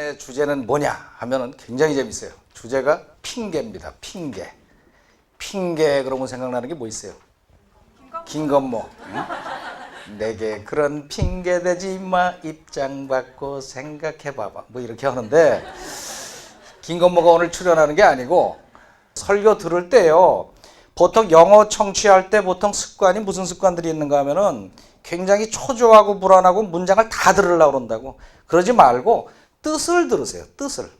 시간의 주제는 뭐냐 하면은 굉장히 재밌어요. 주제가 핑계입니다. 핑계. 핑계 그러면 생각나는 게 뭐 있어요? 김건모. 응? 내게 그런 핑계 대지 마 입장 받고 생각해 봐봐. 뭐 이렇게 하는데 김건모가 오늘 출연하는 게 아니고 설교 들을 때요. 보통 영어 청취할 때 보통 습관이 무슨 습관들이 있는가 하면은 굉장히 초조하고 불안하고 문장을 다 들으려고 그런다고. 그러지 말고 뜻을 들으세요. 뜻을.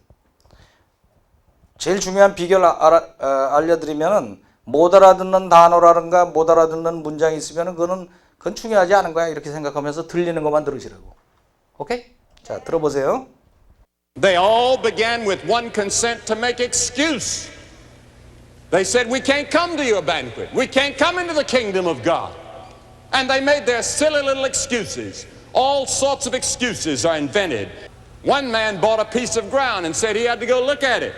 제일 중요한 비결 알아, 어, 알려드리면은 못 알아듣는 단어라든가 못 알아듣는 문장이 있으면은 그거는 그건 중요하지 않은 거야 이렇게 생각하면서 들리는 것만 들으시라고. 오케이? 자 들어보세요. They all began with one consent to make excuse. They said, We can't come to your banquet. We can't come into the kingdom of God. And they made their silly little excuses. All sorts of excuses are invented. One man bought a piece of ground and said he had to go look at it.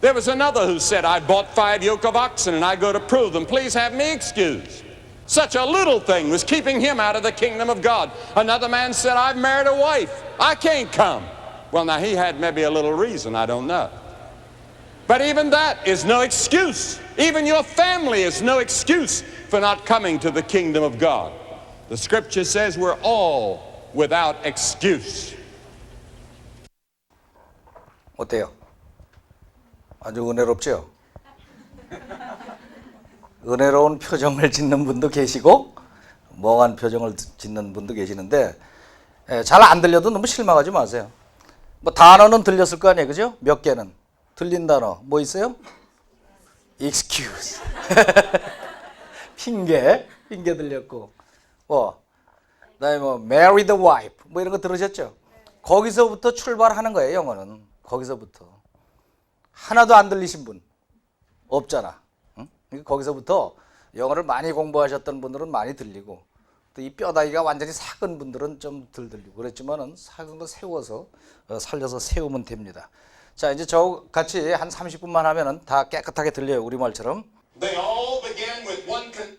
There was another who said, I bought five yoke of oxen and I go to prove them. Please have me excused. Such a little thing was keeping him out of the kingdom of God. Another man said, I've married a wife. I can't come. Well, now he had maybe a little reason, I don't know. But even that is no excuse. Even your family is no excuse for not coming to the kingdom of God. The scripture says we're all without excuse. 어때요? 아주 은혜롭죠? 은혜로운 표정을 짓는 분도 계시고 멍한 표정을 짓는 분도 계시는데 잘 안 들려도 너무 실망하지 마세요. 뭐 단어는 들렸을 거 아니에요, 그죠? 몇 개는 들린 단어 뭐 있어요? excuse 핑계 핑계 들렸고 뭐 그다음에 뭐 marry the wife 뭐 이런 거 들으셨죠? 거기서부터 출발하는 거예요, 영어는 거기서부터 하나도 안 들리신 분 없잖아. 응? 그러니까 거기서부터 영어를 많이 공부하셨던 분들은 많이 들리고 또 이 뼈다귀가 완전히 삭은 분들은 좀 덜 들리고 그랬지만은 삭은 거 세워서 어, 살려서 세우면 됩니다. 자 이제 저 같이 한 30분만 하면은 다 깨끗하게 들려요 우리 말처럼. They all began with one con-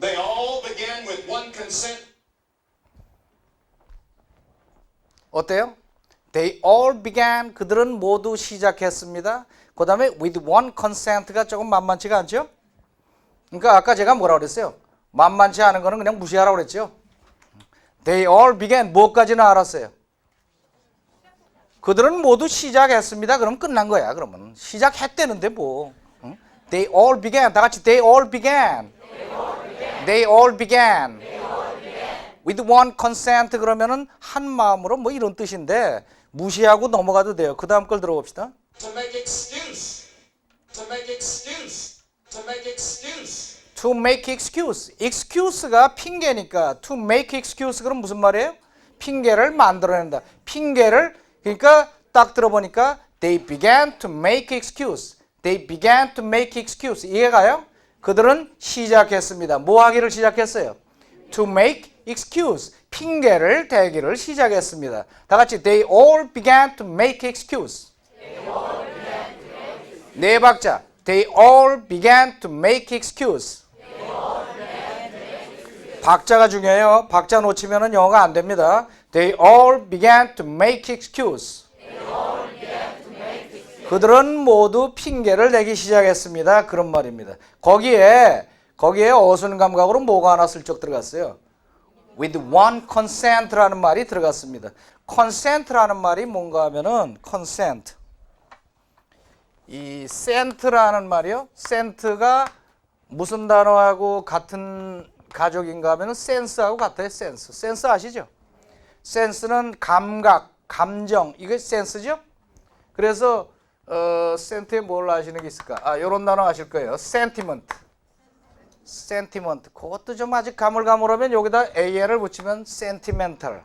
They all began with one consent. 어때요? They all began 그들은 모두 시작했습니다. 그 다음에 with one consent가 조금 만만치가 않죠? 그러니까 아까 제가 뭐라 그랬어요? 만만치 않은 거는 그냥 무시하라고 그랬죠? They all began 뭐까지는 알았어요? 그들은 모두 시작했습니다. 그럼 끝난 거야. 그러면 시작했대는데 뭐? 응? They all began 다 같이 they all began. They all began. with one consent 그러면은 한 마음으로 뭐 이런 뜻인데 무시하고 넘어가도 돼요. 그 다음 걸 들어봅시다. To make excuse. To make excuse. To make excuse. To make excuse. excuse가 핑계니까 to make excuse 그럼 무슨 말이에요? 핑계를 만들어낸다. 핑계를 그러니까 딱 들어보니까 they began to make excuse. They began to make excuse. 이해가요? 그들은 시작했습니다. 뭐 하기를 시작했어요? To make excuse. 핑계를 대기를 시작했습니다. 다 같이 they all began to make excuse. 네 박자. They all began to make excuse. 박자가 중요해요. 박자 놓치면 영어가 안 됩니다. They all began to make excuse. 그들은 모두 핑계를 내기 시작했습니다. 그런 말입니다. 거기에 거기에 어순 감각으로 뭐가 하나 슬쩍 들어갔어요. With one consent라는 말이 들어갔습니다. consent라는 말이 뭔가 하면은 consent. 이 센트라는 말이요. 센트가 무슨 단어하고 같은 가족인가 하면 센스하고 같아요. 센스. 센스 아시죠? 센스는 감각, 감정. 이게 센스죠? 그래서 어, 센트에 뭘 아시는 게 있을까? 아, 요런 단어 아실 거예요. 센티먼트. 센티먼트. 그것도 좀 아직 가물가물하면 여기다 AL을 붙이면 센티멘탈.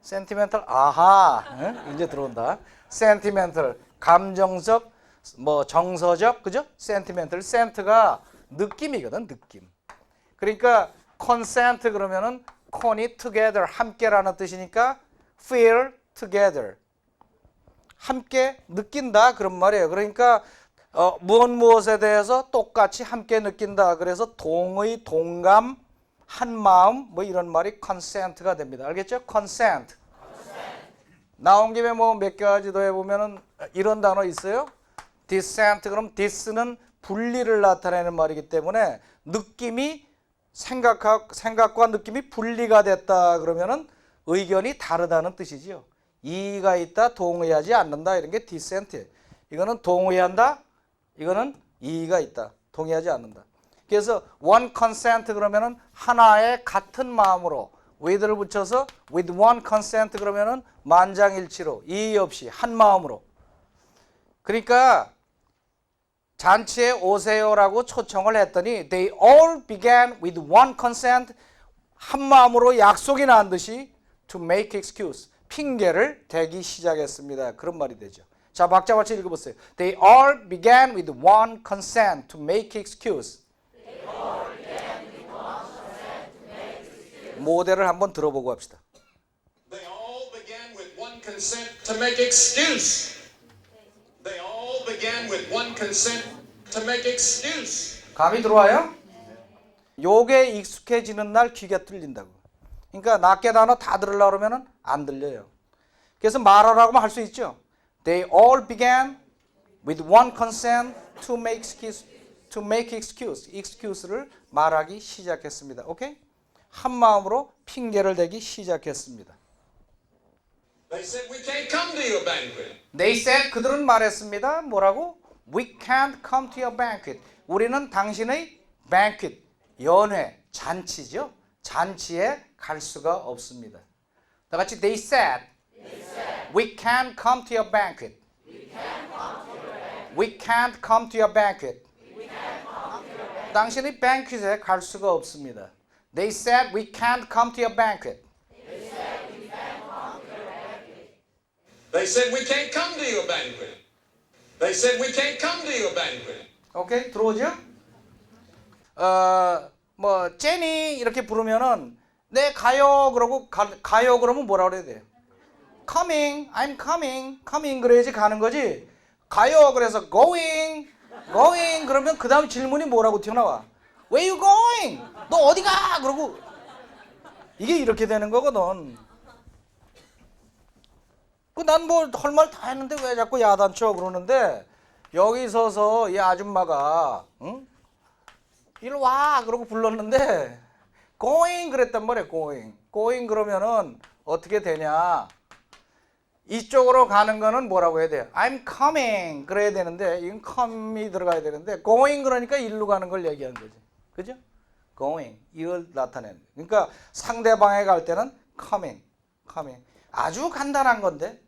센티멘탈. 아하. 응? 이제 들어온다. 센티멘탈. 감정적 뭐 정서적 그죠? 센티멘탈. 센트가 느낌이거든, 느낌. 그러니까 consent 그러면은 con이 together 함께라는 뜻이니까 feel together 함께 느낀다 그런 말이에요. 그러니까 어, 무엇 무엇에 대해서 똑같이 함께 느낀다. 그래서 동의, 동감, 한 마음 뭐 이런 말이 consent가 됩니다. 알겠죠? consent. 나온 김에 뭐 몇 가지 더 해보면은 이런 단어 있어요. dissent 그럼 this는 분리를 나타내는 말이기 때문에 느낌이 생각하, 생각과 느낌이 분리가 됐다 그러면은 의견이 다르다는 뜻이지요. 이의가 있다, 동의하지 않는다 이런 게 dissent. 이거는 동의한다, 이거는 이의가 있다, 동의하지 않는다. 그래서 one consent 그러면은 하나의 같은 마음으로 with를 붙여서 with one consent 그러면은 만장일치로 이의 없이 한 마음으로. 그러니까 잔치에 오세요라고 초청을 했더니 they all began with one consent 한 마음으로 약속이 난 듯이 to make excuse 핑계를 대기 시작했습니다. 그런 말이 되죠. 자, 박자 맞춰 읽어보세요. They all began with one consent to make excuse. 모델을 한번 들어보고 합시다. They all began with one consent to make excuse. They all began with one consent to make excuse. 감이 들어와요? 요게 익숙해지는 날 귀가 뚫린다고. 그러니까 낱개 단어 다 들으려고 그러면 안 들려요. 그래서 말하라고 할 수 있죠. They all began with one consent to make excuse, to make excuse. excuse를 말하기 시작했습니다. 오케이? 한 마음으로 핑계를 대기 시작했습니다. They said, We can't come to your banquet. They said 그들은 말했습니다. 뭐라고? We can't come to your banquet. 우리는 당신의 banquet 연회 잔치죠. 잔치에 갈 수가 없습니다. 다 같이 they said, We can't come to your banquet. We can't come to your banquet. 당신의 banquet에 갈 수가 없습니다. They said we can't come to your banquet. They said, We can't come to your banquet. They said, We can't come to your banquet. 오케이 들어오죠? 어, 뭐 제니 이렇게 부르면은 네 가요 그러고 가, 가요 그러면 뭐라 그래야 돼요? Coming, I'm coming, coming 그래야지 가는 거지. 가요 그래서 going, going 그러면 그 다음 질문이 뭐라고 튀어나와? Where you going? 너 어디 가? 그러고 이게 이렇게 되는 거거든. 그난뭐 할 말 다 했는데 왜 자꾸 야단쳐 그러는데 여기 서서 이 아줌마가 응? 이리 와 그러고 불렀는데 going 그랬단 말이야 going going 그러면은 어떻게 되냐 이쪽으로 가는 거는 뭐라고 해야 돼요 I'm coming 그래야 되는데 이건 come이 들어가야 되는데 going 그러니까 일로 가는 걸 얘기한 거지 그죠 going 이걸 나타내는. 그러니까 상대방에 갈 때는 coming coming 아주 간단한 건데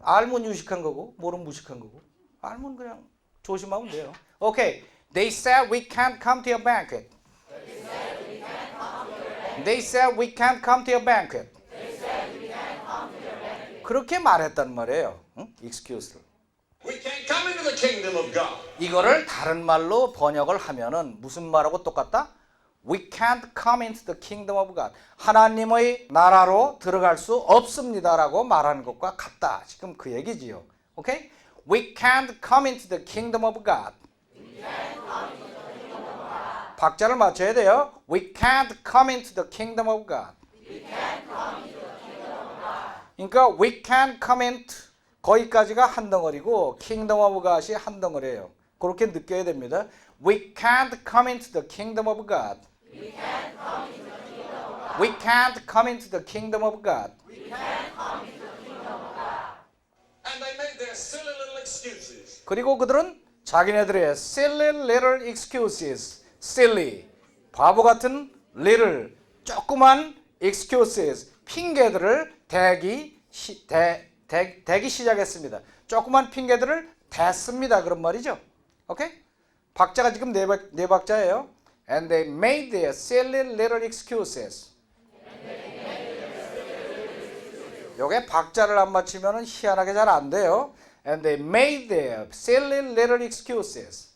알면 유식한 거고 모르면 무식한 거고 알면 그냥 조심하면 돼요. 오케이. They said we can't come to your banquet. They said we can't come to your banquet. 그렇게 말했단 말이에요. 응? excuse를. We can't come into the kingdom of God. 이거를 다른 말로 번역을 하면은 무슨 말하고 똑같다? We can't come into the kingdom of God. 하나님의 나라로 들어갈 수 없습니다라고 말하는 것과 같다. 지금 그 얘기지요. 오케이? We can't come into the kingdom of God. 박자를 맞춰야 돼요. We can't come into the kingdom of God. 그러니까 we can't come into 거기까지가 한 덩어리고 kingdom of God이 한 덩어리예요. 그렇게 느껴야 됩니다. We can't come into the kingdom of God. We can't come into the kingdom of God. And they made their silly little excuses. 그리고 그들은 자기네들의 silly little excuses, silly, 바보 같은 little, 조그만 excuses, 핑계들을 대기, 시, 대, 대, 대기 시작했습니다. 조그만 핑계들을 댔습니다. 그런 말이죠. 오케이? 박자가 지금 네, 박, 네 박자예요. And they made their silly little excuses. 요게 박자를 안 맞추면 희한하게 잘 안 돼요. And they made their silly little excuses.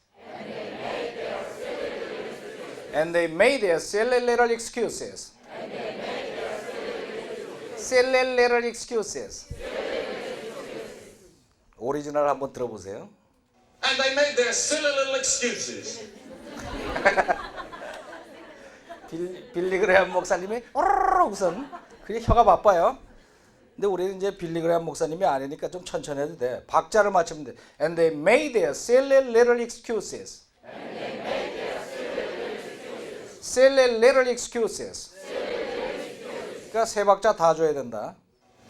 And they made their silly little excuses. Silly little excuses. 오리지널 한번 들어보세요. And they made their silly little excuses. 빌, 빌리 그레함 목사님이 오르르 우선 그게 혀가 바빠요. 근데 우리는 이제 빌리 그레암 목사님이 아니니까 좀 천천히 해도 돼. 박자를 맞추면 돼. And they made their silly little excuses. silly little excuses. 그러니까 세 박자 다 줘야 된다.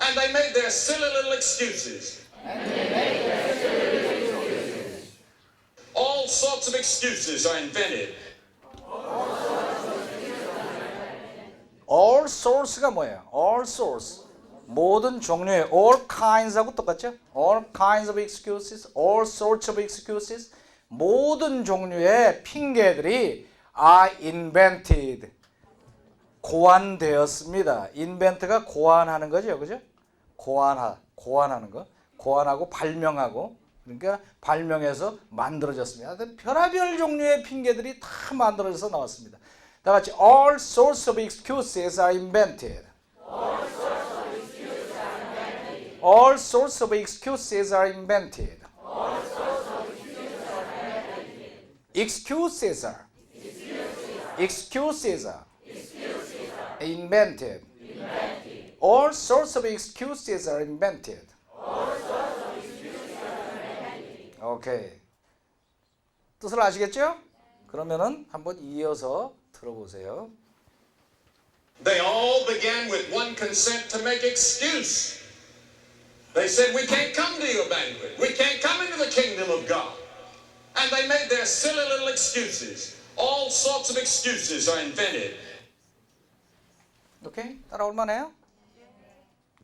And they made their silly little excuses. All sorts of excuses are invented. all source가 뭐예요? all source. 모든 종류의 all kinds하고 똑같죠? all kinds of excuses, all sorts of excuses. 모든 종류의 핑계들이 are invented. 고안되었습니다. invent가 고안하는 거죠, 그죠? 고안하, 고안하는 거, 고안하고 발명하고, 그러니까 발명해서 만들어졌습니다. 하여튼 별의별 종류의 핑계들이 다 만들어져서 나왔습니다. 다 같이 all sorts of excuses are invented. All sorts of excuses are invented. Excuses are. Excuses are. Invented. All sorts of excuses are invented. 오케이. 뜻을 아시겠죠? 그러면은 한번 이어서 들어보세요. They all began with one consent to make excuse. They said, We can't come to your banquet. We can't come into the kingdom of God. And they made their silly little excuses. All sorts of excuses are invented. 오케이? 따라올 만해요?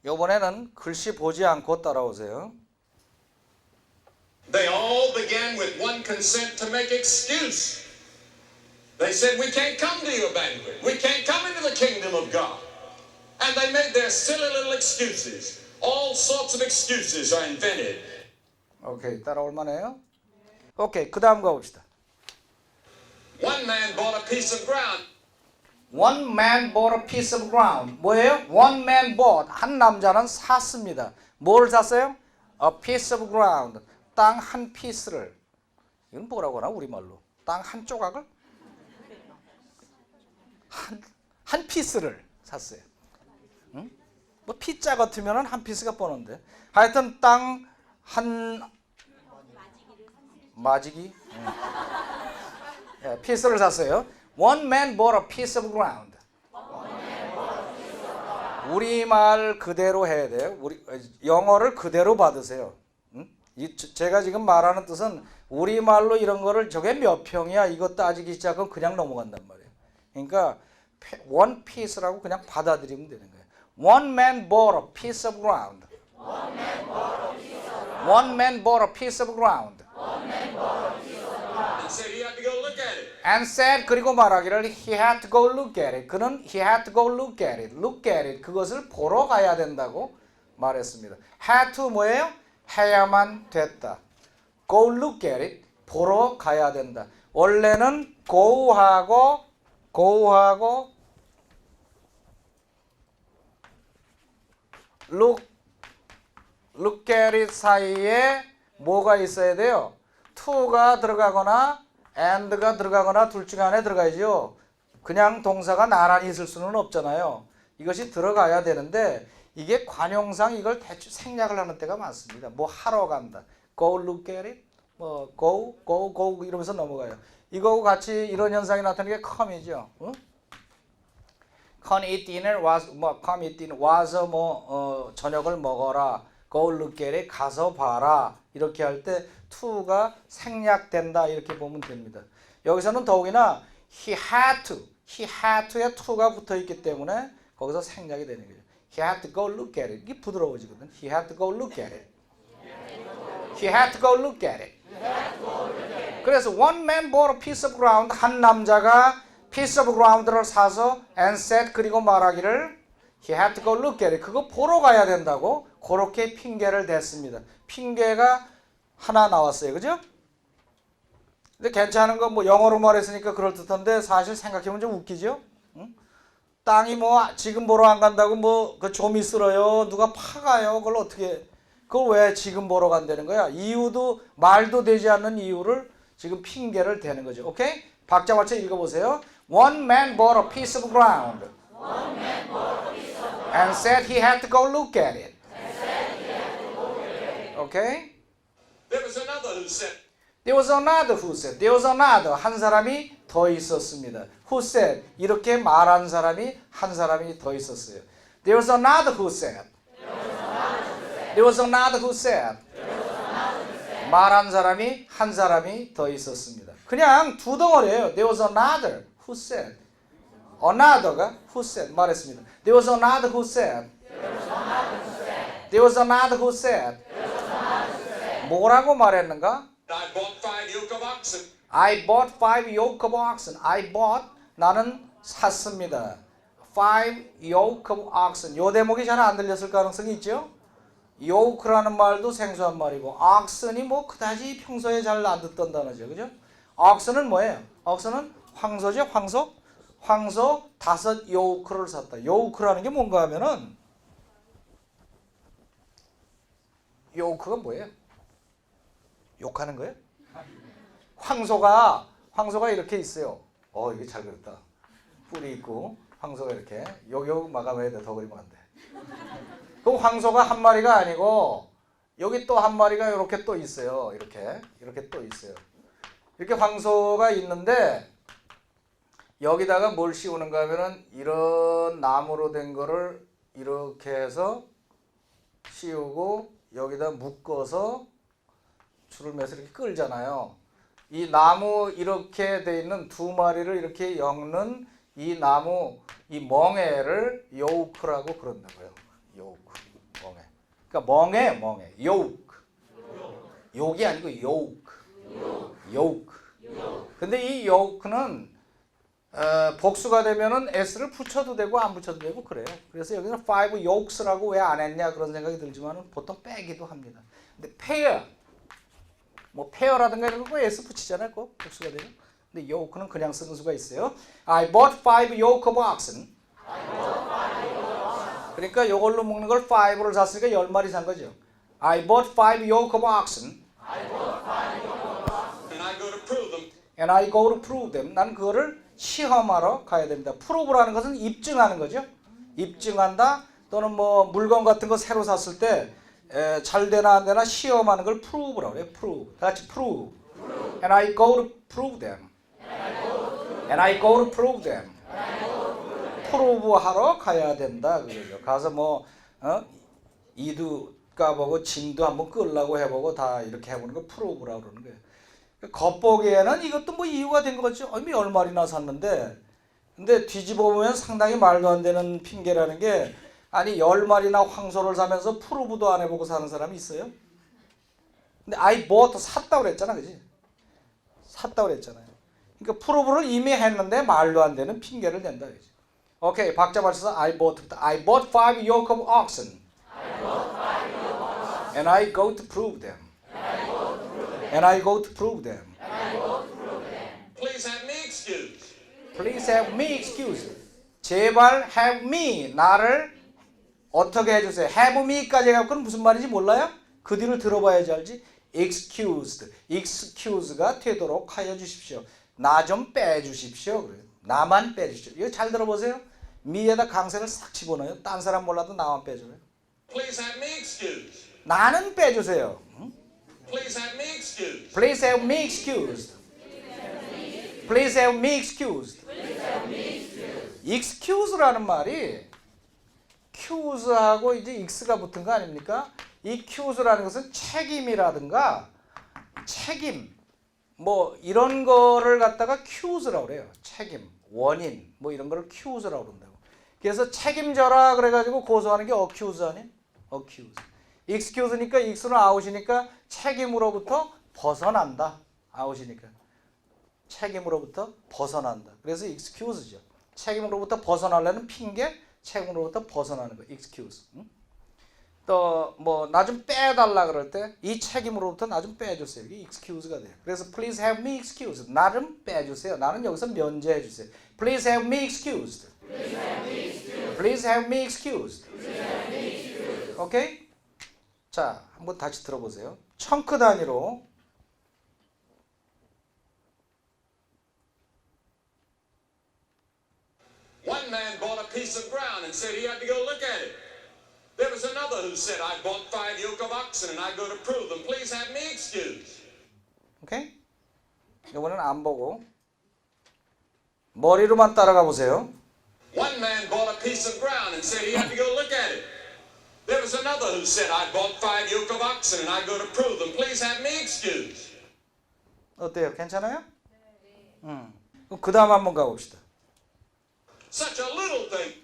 이번에는 글씨 보지 않고 따라오세요. They all began with one consent to make excuse. They said, We can't come to your banquet. We can't come into the kingdom of God. And they made their silly little excuses. All sorts of excuses are invented. 오케이, 따라올 만해요? 오케이, 그 다음 가봅시다. One man bought a piece of ground. One man bought a piece of ground. 뭐예요? One man bought. 한 남자는 샀습니다. 뭘 샀어요? A piece of ground. 땅 한 피스를. 이건 뭐라고 하나 우리말로? 땅 한 조각을? 한, 한 피스를 샀어요. 응? 뭐 피자 같으면 한 피스가 뻔한데. 하여튼 땅 한 마지기? 응. 예, 피스를 샀어요. One man bought a piece of ground. 우리 말 그대로 해야 돼요. 우리 어, 영어를 그대로 받으세요. 응? 이, 저- 제가 지금 말하는 뜻은 우리 말로 이런 거를 저게 몇 평이야 이거 따지기 시작하면 그냥 넘어간단 말이에요. 그러니까 피- one piece라고 그냥 받아들이면 되는 거예요. One man bought a piece of ground. One man bought a piece of ground. and said he had to go. And said 그리고 말하기를 he had to go look at it. 그는 he had to go look at it. Look at it. 그것을 보러 가야 된다고 말했습니다. had to 뭐예요? 해야만 됐다. go look at it. 보러 가야 된다. 원래는 go하고 go하고 look look at it 사이에 뭐가 있어야 돼요? to가 들어가거나 and가 들어가거나 둘중 안에 들어가야죠. 그냥 동사가 나란히 있을 수는 없잖아요. 이것이 들어가야 되는데 이게 관용상 이걸 대충 생략을 하는 때가 많습니다. 뭐 하러 간다. go look at it. 뭐 go go go 이러면서 넘어가요. 이거하고 같이 이런 현상이 나타나는 게 come이죠. 응? come eat dinner was 뭐 come eat dinner 와서 뭐 어, 저녁을 먹어라. Go look at it 가서 봐라. 이렇게 할 때 to가 생략된다 이렇게 보면 됩니다. 여기서는 더욱이나 he had to, he had to에 to가 붙어 있기 때문에 거기서 생략이 되는 거죠. He had to go look at it. 이게 부드러워지거든. He had to go look at it. He had to go look at it. 그래서 one man bought a piece of ground 한 남자가 piece of ground를 사서 and said 그리고 말하기를 he had to go look at it 그거 보러 가야 된다고 그렇게 핑계를 댔습니다. 핑계가 하나 나왔어요. 그죠? 근데 괜찮은 건 뭐 영어로 말했으니까 그럴 듯한데 사실 생각해보면 좀 웃기죠? 응? 땅이 뭐 지금 보러 안 간다고 뭐 그 좀이 쓸어요. 누가 파가요. 그걸 어떻게 그걸 왜 지금 보러 간다는 거야? 이유도 말도 되지 않는 이유를 지금 핑계를 대는 거죠. 오케이? 박자 맞춰 읽어보세요. One man bought a piece of ground and said he had to go look at it. Okay? There was another who said, There was another who said. There was another. 한 사람이 더 있었습니다. Who said. 이렇게 말한 사람이 한 사람이 더 있었어요. There was another who said. There was another who said. 말한 사람이 한 사람이 더 있었습니다. 그냥 두 덩어리예요. There was another who said. Another가 who said 말했습니다. There was another who said. There was another who said. 뭐라고 말했는가? I bought five yoke of oxen. I bought five yoke of oxen. I bought 나는 샀습니다. Five yoke of oxen. 요 대목이 잘 안 들렸을 가능성이 있죠. yoke라는 말도 생소한 말이고 oxen이 뭐 그다지 평소에 잘 안 듣던 단어죠. 그죠? oxen은 뭐예요? oxen은 황소죠. 황소. 황소 다섯 yoke를 샀다. yoke라는 게 뭔가 하면은 yoke가 뭐예요? 욕하는 거예요? 황소가 황소가 이렇게 있어요. 어 이게 잘 그렸다. 뿔이 있고 황소가 이렇게 요요 마감해야 돼. 더 그리면 안 돼. 그 황소가 한 마리가 아니고 여기 또 한 마리가 이렇게 또 있어요. 이렇게 이렇게 또 있어요. 이렇게 황소가 있는데 여기다가 뭘 씌우는가 하면은 이런 나무로 된 거를 이렇게 해서 씌우고 여기다 묶어서 줄을 매서 이렇게 끌잖아요. 이 나무 이렇게 돼 있는 두 마리를 이렇게 엮는 이 나무 이 멍에를 요크라고 그런다고요. 요크 멍에. 그러니까 멍에 멍에 요크. 욕이 아니고 요크. 요크. 근데 이 요크는 어, 복수가 되면은 s를 붙여도 되고 안 붙여도 되고 그래요. 그래서 여기는 five yokes라고 왜 안 했냐 그런 생각이 들지만은 보통 빼기도 합니다. 근데 pair 뭐 페어라든가 이런 거 s 붙이잖아요. 꼭 복수가 돼요. 근데 yoke는 그냥 쓰는 수가 있어요. I bought five yoke of oxen. 그러니까 요걸로 먹는 걸 five를 샀으니까 열 마리 산 거죠. I bought five yoke of oxen And I go to prove them. and I go to prove them. 난 그거를 시험하러 가야 됩니다. prove라는 것은 입증하는 거죠. 입증한다 또는 뭐 물건 같은 거 새로 샀을 때 잘 되나 안 되나 시험하는 걸 prove라고 해요. prove. 다 같이 prove. And I go to prove them. And I go to prove them. 프로브 하러 가야 된다 그거죠. 가서 뭐 어? 이도 까보고 짐도 한번 끌라고 해보고 다 이렇게 해보는 거 프로브라고 그러는 거예요. 겉보기에는 이것도 뭐 이유가 된것 같죠. 아니 열 마리나 샀는데 근데 뒤집어 보면 상당히 말도 안 되는 핑계라는 게 아니 열 마리나 황소를 사면서 프로브도 안 해보고 사는 사람이 있어요? 근데 I bought 샀다 그랬잖아, 그지? 샀다 그랬잖아요. 그러니까 프로브를 이미 했는데 말도 안 되는 핑계를 댄다, 그지? 오케이, 박자 맞춰서 I bought. I bought five yoke of oxen. And I go to prove them. And I go to prove them. Please have me excused. Please have me excused. 제발 have me 나를 어떻게 해주세요. have me까지 해갖고는 무슨 말인지 몰라요? 그 뒤를 들어봐야지 알지. excused, excuse가 되도록 하여 주십시오. 나 좀 빼주십시오. 그래요. 나만 빼주십시오. 이거 잘 들어보세요. me에다 강세를 싹 집어넣어요. 딴 사람 몰라도 나만 빼줘요. Please have me excused. 나는 빼주세요. 응? Please have me excused. Please have me excused. Please have me excused. excuse라는 말이 cuse하고 이제 x가 붙은 거 아닙니까? 이 cuse라는 것은 책임이라든가 책임 뭐 이런 거를 갖다가 cuse라고 그래요. 책임, 원인 뭐 이런 거를 cuse라고 그런다고. 그래서 책임져라 그래가지고 고소하는 게 accuse 아니에요? accuse. excuse니까 x는 아웃이니까 책임으로부터 벗어난다. 아웃이니까. 책임으로부터 벗어난다. 그래서 excuse죠. 책임으로부터 벗어나려는 핑계, 책임으로부터 벗어나는 거. excuse. 또뭐 나 좀 빼달라 그럴 때 이 책임으로부터 나 좀 빼주세요. 이게 excuse가 돼요. 그래서 please have me excused. 나 좀 빼주세요. 나는 여기서 면제해 주세요. Please have me excused. Please have me excused. 오케이? 자, 한번 다시 들어보세요. 청크 단위로 One man piece of ground and said he had to go look at it. There was another who said, I bought five yoke of oxen and I go to prove them. Please have me excused. 오케이? 이거는 안 보고 머리로만 따라가 보세요. One man bought a piece of ground and said he had to go look at it. There was another who said, I bought five yoke of oxen and I go to prove them. Please have me excused. 어때요? 괜찮아요? 음. 그럼 그 다음 한번 가봅시다. Such a little thing.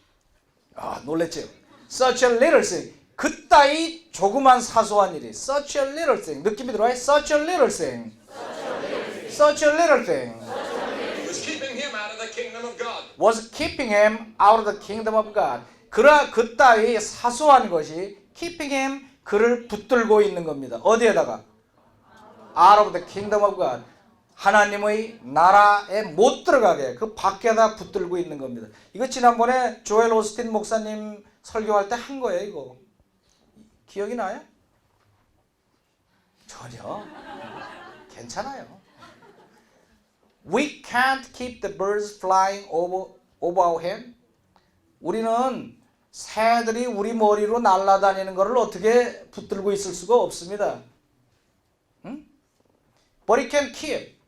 아 놀랬죠? Such a little thing. 그따위 조그만 사소한 일이 Such a little thing. 느낌이 들어와요? Such a little thing. Such a little thing. was keeping him out of the kingdom of God. was keeping him out of the kingdom of God. 그라 그따위 사소한 것이 keeping him 그를 붙들고 있는 겁니다. 어디에다가 out of the kingdom of God. 하나님의 나라에 못 들어가게 그 밖에다 붙들고 있는 겁니다. 이거 지난번에 조엘 오스틴 목사님 설교할 때 한 거예요, 이거. 기억이 나요? 전혀. 괜찮아요. We can't keep the birds flying over, over our head. 우리는 새들이 우리 머리로 날아다니는 것을 어떻게 붙들고 있을 수가 없습니다. 응? But it can keep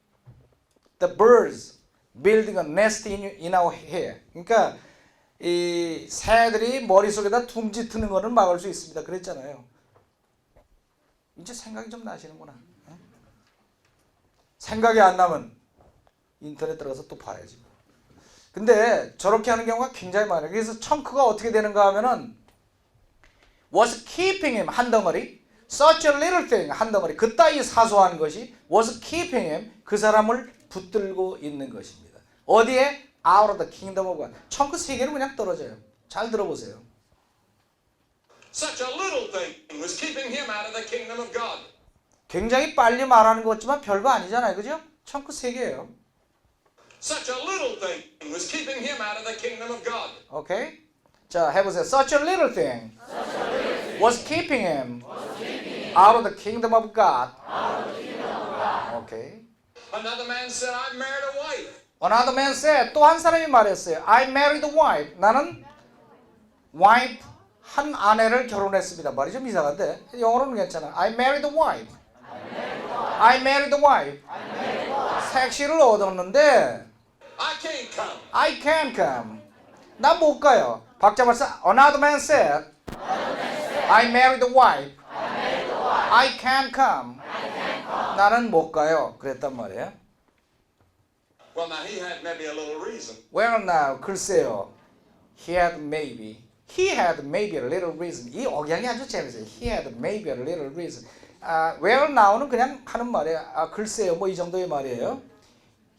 the birds building a nest in, in our hair. 그러니까 이 새들이 머릿속에다 둥지 트는 거는 막을 수 있습니다. 그랬잖아요. 이제 생각이 좀 나시는구나. 응? 생각이 안 나면 인터넷 들어가서 또 봐야지. 근데 저렇게 하는 경우가 굉장히 많아요. 그래서 청크가 어떻게 되는가 하면은 was keeping him 한 덩어리 such a little thing 한 덩어리 그따위 사소한 것이 was keeping him 그 사람을 붙들고 있는 것입니다. 어디에? out of the kingdom of God. 청크 세 개는 그냥 떨어져요. 잘 들어보세요. Such a little thing was keeping him out of the kingdom of God. 굉장히 빨리 말하는 것 같지만 별거 아니잖아요. 그죠? 청크 세 개예요. Such a little thing was keeping him out of the kingdom of God. 오케이? 자, 해 보세요. Such a little thing was keeping him out of the kingdom of God. 오케이. Another man said, I married a wife. Another man said, 또 한 사람이 말했어요. I married a wife. 나는 wife 한 아내를 결혼했습니다. 말이 좀 이상한데 영어로는 괜찮아. I married a wife. I married a wife. 색시를 얻었는데 I can't come. I can come. 나 못 가요. 박자 말사 Another man said, I married a wife. I can come. 나는 못 가요. 그랬단 말이에요. Well, now he had maybe a little reason. Well now, 글쎄요. He had maybe. He had maybe a little reason. 이 억양이 아주 재밌어요. He had maybe a little reason. 아, well now는 그냥 하는 말이에요. 아, 글쎄요. 뭐 이 정도의 말이에요.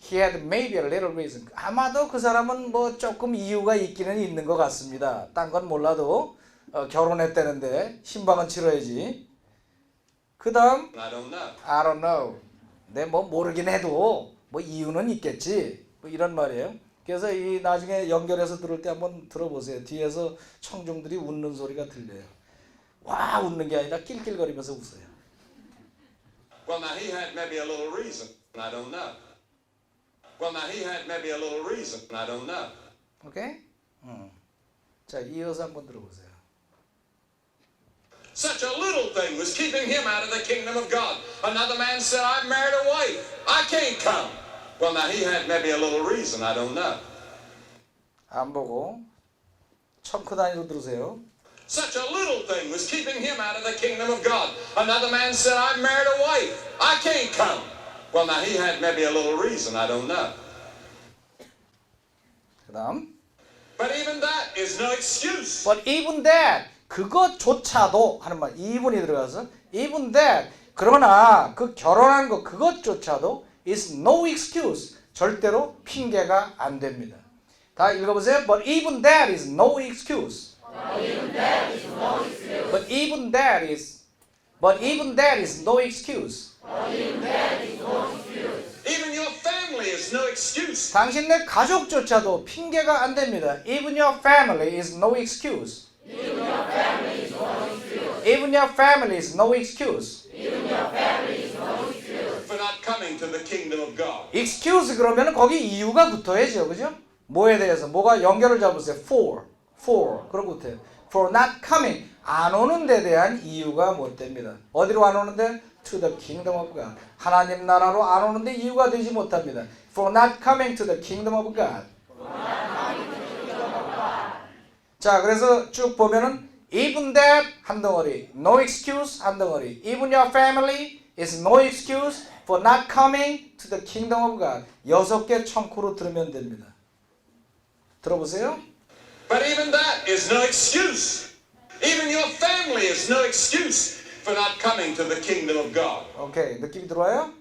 He had maybe a little reason. 아마도 그 사람은 뭐 조금 이유가 있기는 있는 것 같습니다. 딴 건 몰라도 어, 결혼했다는데 신방은 치러야지. 그 다음 I don't know. I don't know. 내 뭐 모르긴 해도 뭐 이유는 있겠지. 뭐 이런 말이에요. 그래서 이 나중에 연결해서 들을 때 한번 들어보세요. 뒤에서 청중들이 웃는 소리가 들려요. 와 웃는 게 아니라 낄낄거리면서 웃어요. Well, now he had maybe a little reason. I don't know. Well, now he had maybe a little reason. I don't know. 오케이? 음. 자 이어서 한번 들어보세요. Such a little thing was keeping him out of the kingdom of God. Another man said, I married a wife. I can't come. Well, now he had maybe a little reason. I don't know. 안 보고 청크 단위로 들으세요. Such a little thing was keeping him out of the kingdom of God. Another man said, I married a wife. I can't come. Well, now he had maybe a little reason. I don't know. 그다음 But even that is no excuse. But even that 그것조차도 하는 말 even이 들어가서 even that 그러나 그 결혼한 거 그것조차도 is no excuse 절대로 핑계가 안 됩니다. 다 읽어보세요. But even that is no excuse. But even that is But even that is But even that is no excuse. Even your family is no excuse. 당신네 가족조차도 핑계가 안 됩니다. Even your family is no excuse. Even your family is no excuse. for not coming to the kingdom of God. excuse 그러면 거기 이유가 붙어야죠. 그죠? 뭐에 대해서 뭐가 연결을 잡으세요. for. for. 그러고 붙어요. for not coming. 안 오는 데 대한 이유가 못 됩니다. 어디로 안 오는데? To the kingdom of God. 하나님 나라로 안 오는데 이유가 되지 못합니다. For not coming to the kingdom of God. 자, 그래서 쭉 보면은 even that 한 덩어리, no excuse 한 덩어리, even your family is no excuse for not coming to the kingdom of God. 여섯 개 청구로 들으면 됩니다. 들어보세요. But even that is no excuse. Even your family is no excuse for not coming to the kingdom of God. 오케이, 느낌이 들어와요?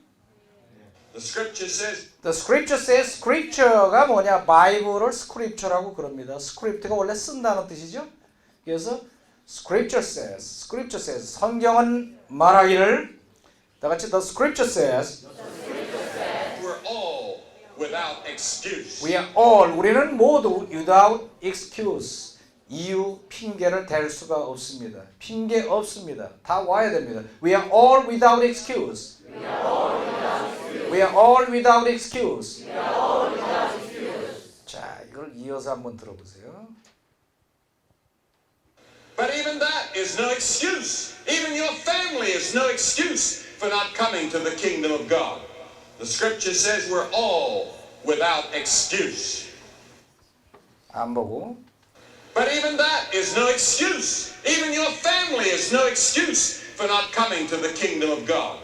The scripture says, The scripture says scripture가 뭐냐? 바이블을 scripture라고 그럽니다. script가 원래 쓴다는 뜻이죠. 그래서 scripture says, scripture says 성경은 말하기를 다 같이 the scripture says we're all without excuse. we are all 우리는 모두 without excuse 이유 핑계를 댈 수가 없습니다. 핑계 없습니다. 다 와야 됩니다. We are all without excuse. We are all without excuse. 자, 이걸 이어서 한번 들어보세요. But even that is no excuse. Even your family is no excuse for not coming to the kingdom of God. The scripture says we're all without excuse. 안 보고 But even that is no excuse. Even your family is no excuse for not coming to the kingdom of God.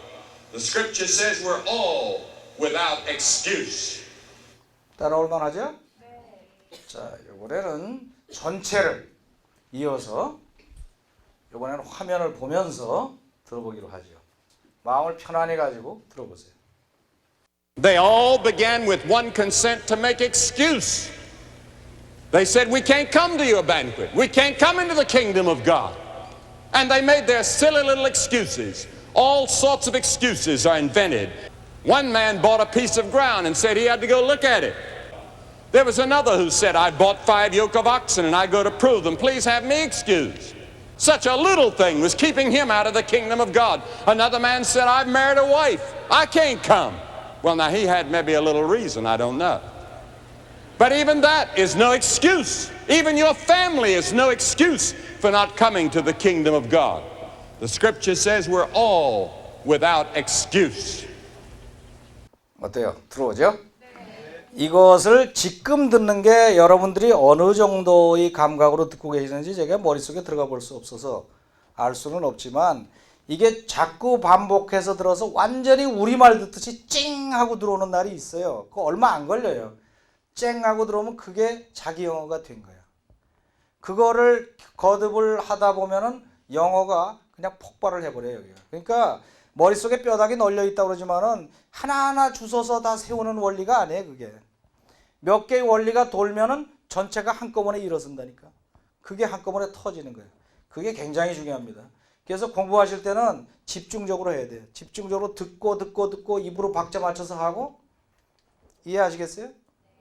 The scripture says we're all without excuse. 따라올 만하죠? 자, 이번에는 전체를 이어서 이번에는 화면을 보면서 들어보기로 하죠. 마음을 편안히 가지고 들어보세요. They all began with one consent to make excuse. They said, We can't come to your banquet. We can't come into the kingdom of God. And they made their silly little excuses. All sorts of excuses are invented. One man bought a piece of ground and said he had to go look at it. There was another who said, I bought five yoke of oxen and I go to prove them. Please have me excused. Such a little thing was keeping him out of the kingdom of God. Another man said, I've married a wife. I can't come. Well, now he had maybe a little reason, I don't know. But even that is no excuse. Even your family is no excuse for not coming to the kingdom of God. The scripture says we're all without excuse. 어때요? 들어오죠? 이것을 지금 듣는 게 여러분들이 어느 정도의 감각으로 듣고 계시는지 제가 머릿속에 들어가 볼 수 없어서 알 수는 없지만 이게 자꾸 반복해서 들어서 완전히 우리말 듣듯이 찡 하고 들어오는 날이 있어요. 그거 얼마 안 걸려요. 쨍 하고 들어오면 그게 자기 영어가 된 거야. 그거를 거듭을 하다 보면은 영어가 그냥 폭발을 해버려요. 여기가. 그러니까 머릿속에 뼈다귀 널려 있다고 그러지만은 하나하나 주워서 다 세우는 원리가 아니에요. 그게 몇 개의 원리가 돌면은 전체가 한꺼번에 일어선다니까. 그게 한꺼번에 터지는 거예요. 그게 굉장히 중요합니다. 그래서 공부하실 때는 집중적으로 해야 돼요. 집중적으로 듣고 듣고 듣고 입으로 박자 맞춰서 하고 이해하시겠어요?